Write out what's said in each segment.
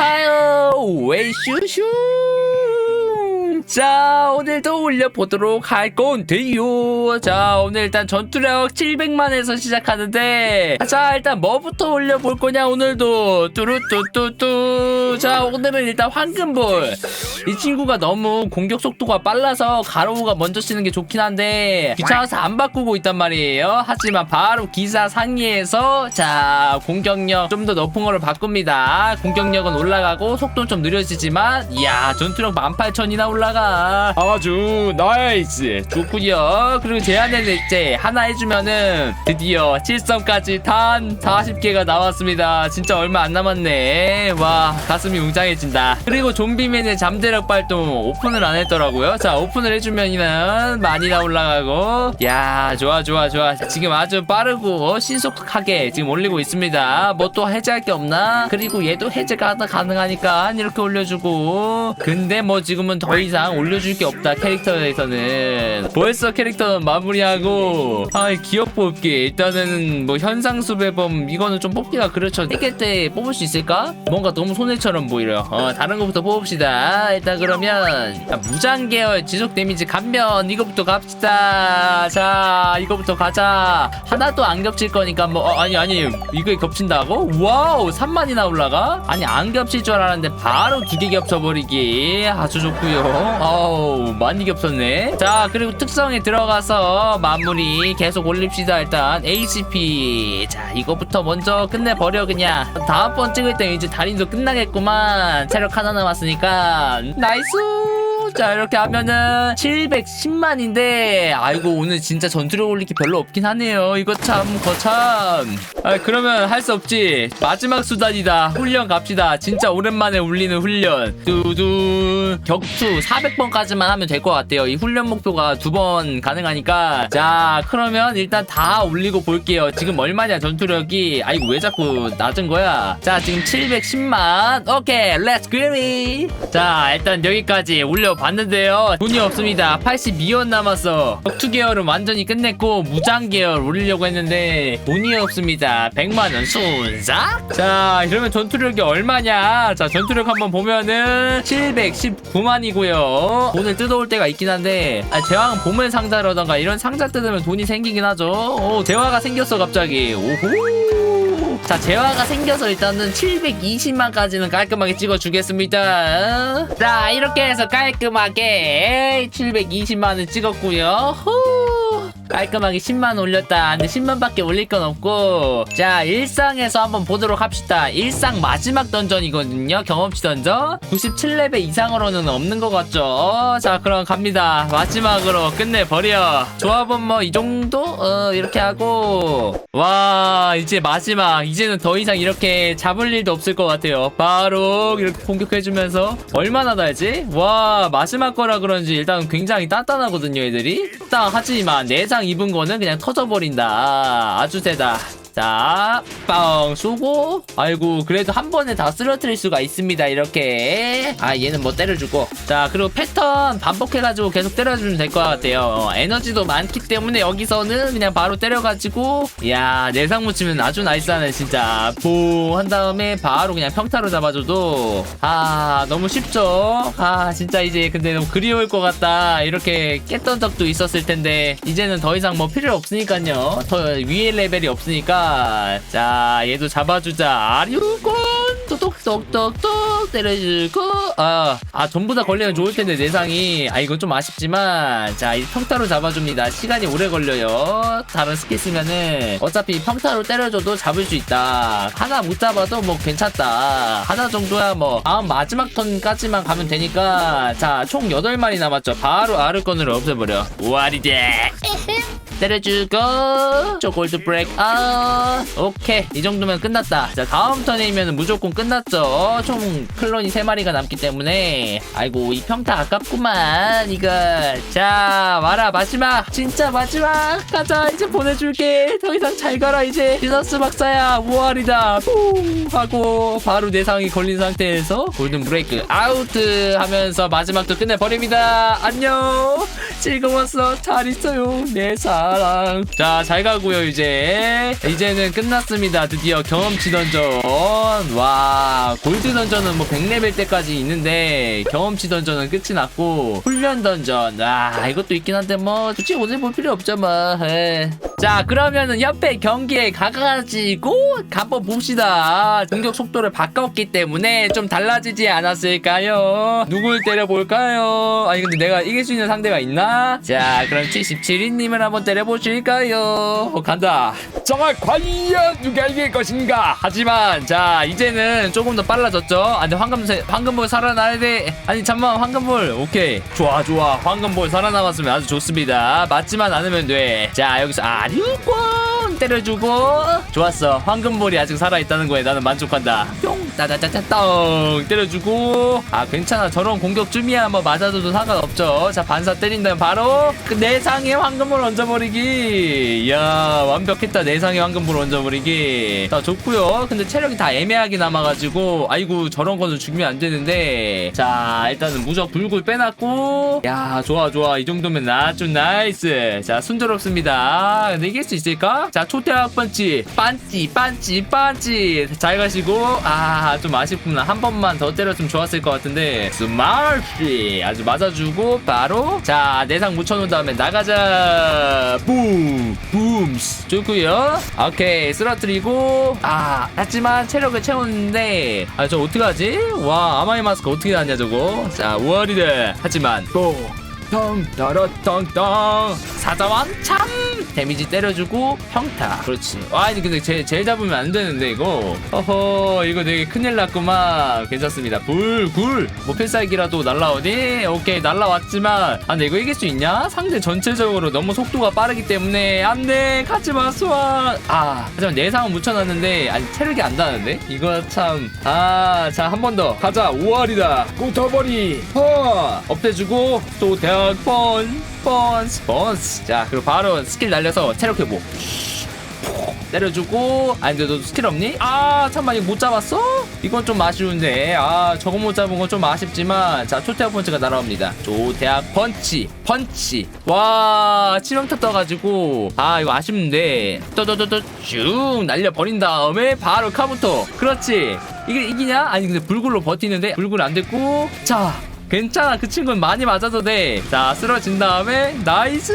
하요 웨이슈슈 자 오늘도 올려보도록 할 건데요. 자 오늘 일단 전투력 700만에서 시작하는데 자 일단 뭐부터 올려볼 거냐 오늘도. 뚜루뚜뚜뚜. 자 오늘은 일단 황금볼. 이 친구가 너무 공격 속도가 빨라서 가로우가 먼저 쓰는 게 좋긴 한데 귀찮아서 안 바꾸고 있단 말이에요. 하지만 바로 기사 상위에서 자 공격력 좀 더 높은 거를 바꿉니다. 공격력은 올라가고 속도는 좀 느려지지만 이야 전투력 18,000이나 올라가 아주 나이스 좋구요. 그리고 제한을 이제 하나 해주면은 드디어 7성까지 단 40개가 나왔습니다. 진짜 얼마 안 남았네. 와 가슴이 웅장해진다. 그리고 좀비맨의 잠재력 발동 오픈을 안 했더라고요. 자 오픈을 해주면은 많이 나 올라가고. 야 좋아 좋아 좋아. 지금 아주 빠르고 신속하게 지금 올리고 있습니다. 뭐 또 해제할 게 없나? 그리고 얘도 해제가 다 가능하니까 이렇게 올려주고. 근데 뭐 지금은 더 이상 올려줄 게 없다 캐릭터에서는. 벌써 캐릭터는 마무리하고 아 기억 뽑기. 일단은 뭐 현상 수배범 이거는 좀 뽑기가 그렇죠. 1개 때 뽑을 수 있을까? 뭔가 너무 손해처럼 보이려. 어 다른 거부터 뽑읍시다. 일단 그러면 자, 무장 계열 지속 데미지 감면 이거부터 갑시다. 자 이거부터 가자. 하나도 안 겹칠 거니까 뭐 어, 아니 아니 이거에 겹친다고? 와우 3만이나 올라가? 아니 안 겹칠 줄 알았는데 바로 두 개 겹쳐버리기. 아주 좋고요 어우 많이 겹쳤네. 자 그리고 특성에 들어가서 마무리 계속 올립시다 일단. HP 자 이거부터 먼저 끝내버려 그냥. 다음번 찍을 때 이제 달인도 끝나겠구만. 체력 하나 남았으니까. 나이스 자 이렇게 하면은 710만인데 아이고 오늘 진짜 전투력 올리기 별로 없긴 하네요. 이거 참 거참. 아 그러면 할 수 없지. 마지막 수단이다. 훈련 갑시다. 진짜 오랜만에 울리는 훈련. 두두 격투 400번까지만 하면 될 것 같아요. 이 훈련 목표가 두 번 가능하니까. 자 그러면 일단 다 올리고 볼게요. 지금 얼마냐 전투력이? 아이고 왜 자꾸 낮은 거야? 자 지금 710만. 오케이 렛츠 그리 자 일단 여기까지 올려 봤는데요. 돈이 없습니다. 82원 남았어. 격투 계열은 완전히 끝냈고 무장 계열 올리려고 했는데 돈이 없습니다. 100만원 순삭? 자 이러면 전투력이 얼마냐? 자 전투력 한번 보면은 719만이고요. 돈을 뜯어올 때가 있긴 한데 아, 제왕 보물 상자라던가 이런 상자 뜯으면 돈이 생기긴 하죠. 오 재화가 생겼어 갑자기. 오호 자 재화가 생겨서 일단은 720만까지는 깔끔하게 찍어주겠습니다. 자 이렇게 해서 깔끔하게 720만을 찍었고요. 후 깔끔하게 10만 올렸다. 근데 10만밖에 올릴 건 없고. 자 일상에서 한번 보도록 합시다. 일상 마지막 던전이거든요. 경험치 던전. 97레벨 이상으로는 없는 것 같죠? 자 그럼 갑니다. 마지막으로 끝내 버려. 조합은 뭐 이 정도? 어 이렇게 하고. 와 이제 마지막. 이제는 더 이상 이렇게 잡을 일도 없을 것 같아요. 바로 이렇게 공격해주면서 얼마나 달지? 와 마지막 거라 그런지 일단 굉장히 단단하거든요 애들이. 딱 하지만 내장 입은 거는 그냥 터져버린다. 아주 세다 자, 빵 쏘고. 아이고 그래도 한 번에 다 쓰러뜨릴 수가 있습니다 이렇게. 아 얘는 뭐 때려주고. 자 그리고 패턴 반복해가지고 계속 때려주면 될 것 같아요. 어, 에너지도 많기 때문에 여기서는 그냥 바로 때려가지고. 야 내상 묻히면 아주 나이스하네 진짜. 뽕한 다음에 바로 그냥 평타로 잡아줘도. 아 너무 쉽죠? 아 진짜 이제 근데 너무 그리울 것 같다. 이렇게 깼던 적도 있었을 텐데 이제는 더 이상 뭐 필요 없으니까요. 더 위에 레벨이 없으니까 자 얘도 잡아주자. 아류곤 똑똑똑똑똑! 때려주고. 아, 아 전부 다 걸리면 좋을 텐데 내상이. 아 이건 좀 아쉽지만. 자 이 평타로 잡아줍니다. 시간이 오래 걸려요. 다른 스킬 쓰면은. 어차피 평타로 때려줘도 잡을 수 있다. 하나 못 잡아도 뭐 괜찮다. 하나 정도야 뭐. 다음 마지막 턴까지만 가면 되니까. 자 총 8마리 남았죠. 바로 아르건으로 없애버려. 와리데 때려주고 저 골드 브레이크 아 오케이. 이 정도면 끝났다. 자 다음 턴이면 무조건 끝났죠. 총 클론이 3마리가 남기 때문에. 아이고 이 평타 아깝구만 이거 자 와라 마지막. 진짜 마지막. 가자 이제 보내줄게. 더 이상 잘 가라 이제. 디너스 박사야 우월이다. 뿡 하고 바로 내상이 걸린 상태에서 골든 브레이크 아우트 하면서 마지막도 끝내버립니다. 안녕. 즐거웠어. 잘 있어요. 내상 자 잘 가고요 이제. 이제는 끝났습니다. 드디어 경험치 던전. 와 골드 던전은 뭐 100레벨 때까지 있는데 경험치 던전은 끝이 났고 훈련 던전. 아 이것도 있긴 한데 뭐 굳이 오늘 볼 필요 없죠 뭐 자 그러면은 옆에 경기에 가가지고 한번 봅시다. 공격 속도를 바꿨기 때문에 좀 달라지지 않았을까요? 누굴 때려볼까요? 아니 근데 내가 이길 수 있는 상대가 있나? 자 그럼 77인님을 한번 때려보실까요? 어, 간다. 정말 과연 누가 이길 것인가? 하지만 자 이제는 조금 더 빨라졌죠? 아 근데 황금세 황금볼 살아나야 돼. 아니 잠만 황금볼. 오케이. 좋아 좋아. 황금볼 살아남았으면 아주 좋습니다. 맞지만 않으면 돼자 여기서 아 류권 때려주고. 좋았어. 황금볼이 아직 살아있다는 거에 나는 만족한다. 뿅. 따다다다 똥. 때려주고. 아 괜찮아. 저런 공격쯤이야. 뭐 맞아줘도 상관없죠. 자 반사 때린다면 바로 그 내상의 황금볼 얹어버리기. 이야 완벽했다. 내상의 황금볼 얹어버리기. 자 좋고요. 근데 체력이 다 애매하게 남아가지고. 아이고 저런 거는 죽이면 안 되는데. 자 일단은 무적 불굴 빼놨고. 야 좋아 좋아. 이 정도면 아주 나이스. 자 순조롭습니다. 근데 이길 수 있을까? 자 초대학 번치 반찌 반찌 반찌. 잘 가시고. 아 좀 아쉽구나. 한 번만 더 때렸으면 좋았을 것 같은데. 스마시 아주 맞아주고 바로. 자 내상 묻혀놓은 다음에 나가자. 붐붐 좋고요. 오케이. 쓰러뜨리고. 아 하지만 체력을 채웠는데. 아 저 어떡하지? 와 아마이 마스크 어떻게 났냐 저거? 자 월이드 하지만. 똥 따라땅땅 사자왕 참! 데미지 때려주고 평타. 그렇지. 와 아니 근데 제, 제일 잡으면 안 되는데 이거. 허허 이거 되게 큰일 났구만. 괜찮습니다. 불굴. 뭐 필살기라도 날라오니? 오케이 날라왔지만. 아 근데 이거 이길 수 있냐? 상대 전체적으로 너무 속도가 빠르기 때문에. 안돼 가지마 수아 아 하지만 내상은 묻혀놨는데 아니 체력이 안 닿는데? 이거 참 아 자 한 번 더. 가자 5월이다. 꼬터버리. 허! 업돼주고 또 대학 번 번스 번스 자 그리고 바로 스킬 날려서 체력 회복 때려주고 아니 근데 너 스킬 없니? 아 잠깐만 이거 못 잡았어? 이건 좀 아쉬운데. 아 저거 못 잡은 건 좀 아쉽지만 자 초대학 펀치가 날아옵니다. 조대학 펀치 펀치. 와 치명타 떠가지고. 아 이거 아쉽는데. 떠떠떠떠 쭉 날려버린 다음에 바로 카부터. 그렇지. 이게 이기냐? 아니 근데 불굴로 버티는데 불굴 안 됐고. 자 괜찮아. 그 친구는 많이 맞아도 돼자 쓰러진 다음에 나이스!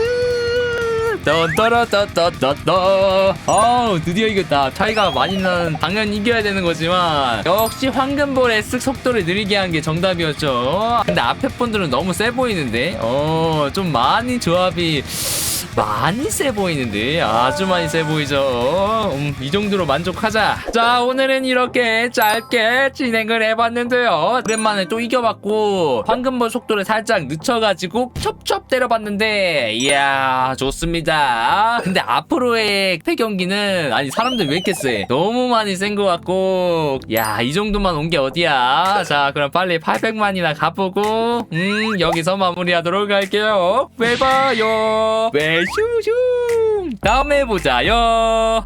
떠떠러떠떠떠떠 어우 드디어 이겼다. 차이가 많이 나는 당연히 이겨야 되는 거지만. 역시 황금볼의 쓱 속도를 느리게 한 게 정답이었죠. 근데 앞에 분들은 너무 세 보이는데? 어좀 많이 조합이 많이 세 보이는데 아주 많이 세 보이죠. 음, 이 정도로 만족하자. 자 오늘은 이렇게 짧게 진행을 해봤는데요. 오랜만에 또 이겨봤고 황금볼 속도를 살짝 늦춰가지고 첩첩 때려봤는데 이야 좋습니다. 근데 앞으로의 패 경기는 아니 사람들 왜 이렇게 세? 너무 많이 센 것 같고 야 이 정도만 온 게 어디야? 자 그럼 빨리 800만이나 가보고 음 여기서 마무리하도록 할게요. 왜 봐요? 왜 슈슈 다음에 보자요